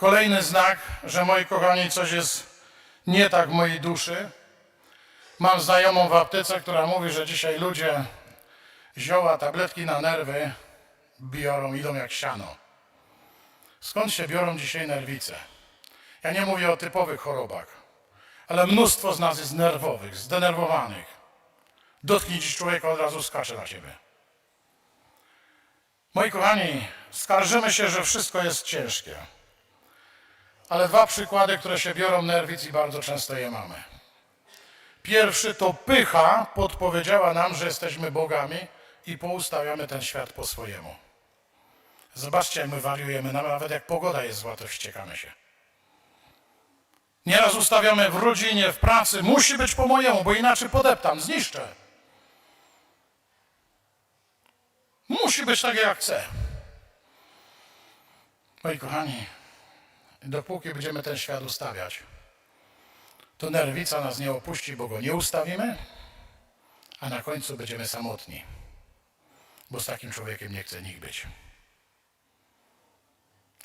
Kolejny znak, że moi kochani, coś jest nie tak w mojej duszy. Mam znajomą w aptece, która mówi, że dzisiaj ludzie zioła, tabletki na nerwy biorą, idą jak siano. Skąd się biorą dzisiaj nerwice? Ja nie mówię o typowych chorobach, ale mnóstwo z nas jest nerwowych, zdenerwowanych. Dotknij dziś człowieka, od razu skacze na ciebie. Moi kochani, skarżymy się, że wszystko jest ciężkie. Ale dwa przykłady, które się biorą nerwic i bardzo często je mamy. Pierwszy to pycha podpowiedziała nam, że jesteśmy bogami i poustawiamy ten świat po swojemu. Zobaczcie, jak my wariujemy, nawet jak pogoda jest zła, to wściekamy się. Nieraz ustawiamy w rodzinie, w pracy, musi być po mojemu, bo inaczej podeptam, zniszczę. Musi być tak, jak chcę. Moi kochani, dopóki będziemy ten świat ustawiać, to nerwica nas nie opuści, bo go nie ustawimy, a na końcu będziemy samotni, bo z takim człowiekiem nie chce nikt być.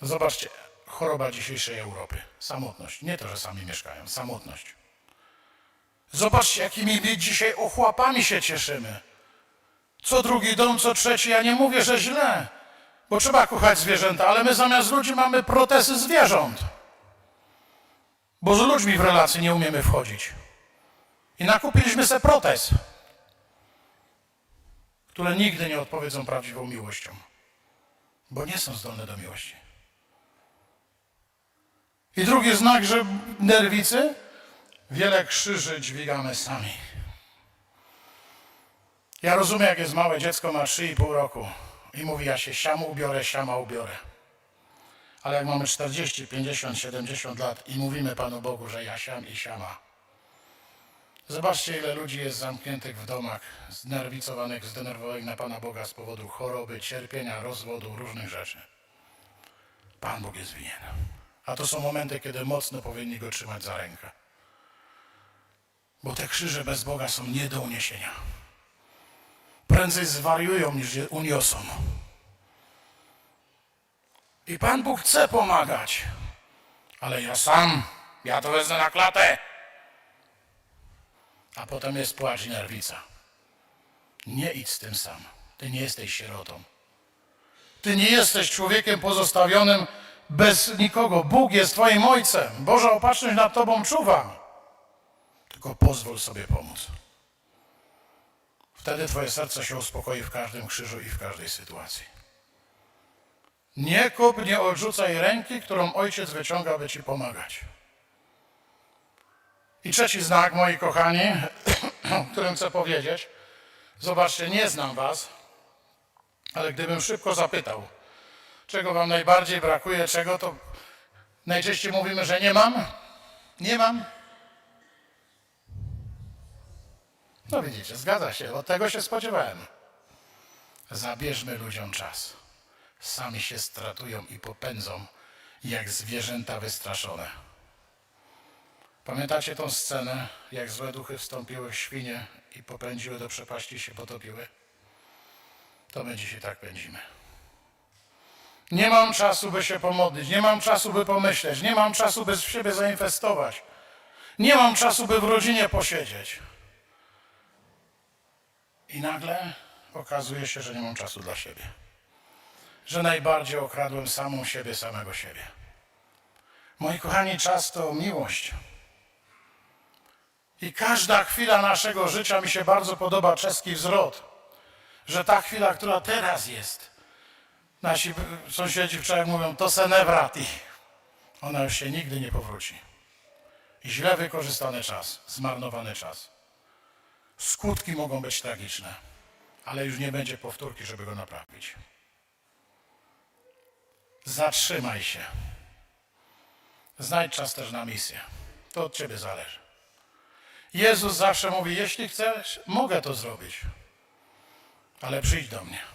Zobaczcie, choroba dzisiejszej Europy. Samotność. Nie to, że sami mieszkają, samotność. Zobaczcie, jakimi my dzisiaj ochłapami się cieszymy. Co drugi dom, co trzeci, ja nie mówię, że źle, bo trzeba kochać zwierzęta, ale my zamiast ludzi mamy protesy zwierząt. Bo z ludźmi w relacji nie umiemy wchodzić. I nakupiliśmy se protez, które nigdy nie odpowiedzą prawdziwą miłością, bo nie są zdolne do miłości. I drugi znak, że nerwicy, wiele krzyży dźwigamy sami. Ja rozumiem, jak jest małe dziecko, ma 3,5 roku i mówi, ja się siam ubiorę, siama ubiorę. Ale jak mamy 40, 50, 70 lat i mówimy Panu Bogu, że ja siam i siama. Zobaczcie, ile ludzi jest zamkniętych w domach, znerwicowanych, zdenerwowanych na Pana Boga z powodu choroby, cierpienia, rozwodu, różnych rzeczy. Pan Bóg jest winien. A to są momenty, kiedy mocno powinni Go trzymać za rękę. Bo te krzyże bez Boga są nie do uniesienia. Prędzej zwariują, niż je uniosą. I Pan Bóg chce pomagać. Ale ja sam, ja to wezmę na klatę. A potem jest płacz i nerwica. Nie idź z tym sam. Ty nie jesteś sierotą. Ty nie jesteś człowiekiem pozostawionym bez nikogo. Bóg jest Twoim Ojcem. Boża opatrzność nad Tobą czuwa. Tylko pozwól sobie pomóc. Wtedy Twoje serce się uspokoi w każdym krzyżu i w każdej sytuacji. Nie kup, nie odrzucaj ręki, którą Ojciec wyciąga, by Ci pomagać. I trzeci znak, moi kochani, którym chcę powiedzieć. Zobaczcie, nie znam Was, ale gdybym szybko zapytał, czego Wam najbardziej brakuje, czego, to najczęściej mówimy, że nie mam. Nie mam. No widzicie, zgadza się, od tego się spodziewałem. Zabierzmy ludziom czas. Sami się stratują i popędzą, jak zwierzęta wystraszone. Pamiętacie tą scenę, jak złe duchy wstąpiły w świnie i popędziły do przepaści się potopiły? To my dzisiaj tak pędzimy. Nie mam czasu, by się pomodlić, nie mam czasu, by pomyśleć, nie mam czasu, by w siebie zainwestować, nie mam czasu, by w rodzinie posiedzieć. I nagle okazuje się, że nie mam czasu dla siebie. Że najbardziej okradłem samą siebie, samego siebie. Moi kochani, czas to miłość. I każda chwila naszego życia mi się bardzo podoba czeski wzrot, że ta chwila, która teraz jest, nasi sąsiedzi wczoraj mówią, to se ne vrati. Ona już się nigdy nie powróci. I źle wykorzystany czas, zmarnowany czas. Skutki mogą być tragiczne, ale już nie będzie powtórki, żeby go naprawić. Zatrzymaj się. Znajdź czas też na misję. To od ciebie zależy. Jezus zawsze mówi: Jeśli chcesz, mogę to zrobić, ale przyjdź do mnie.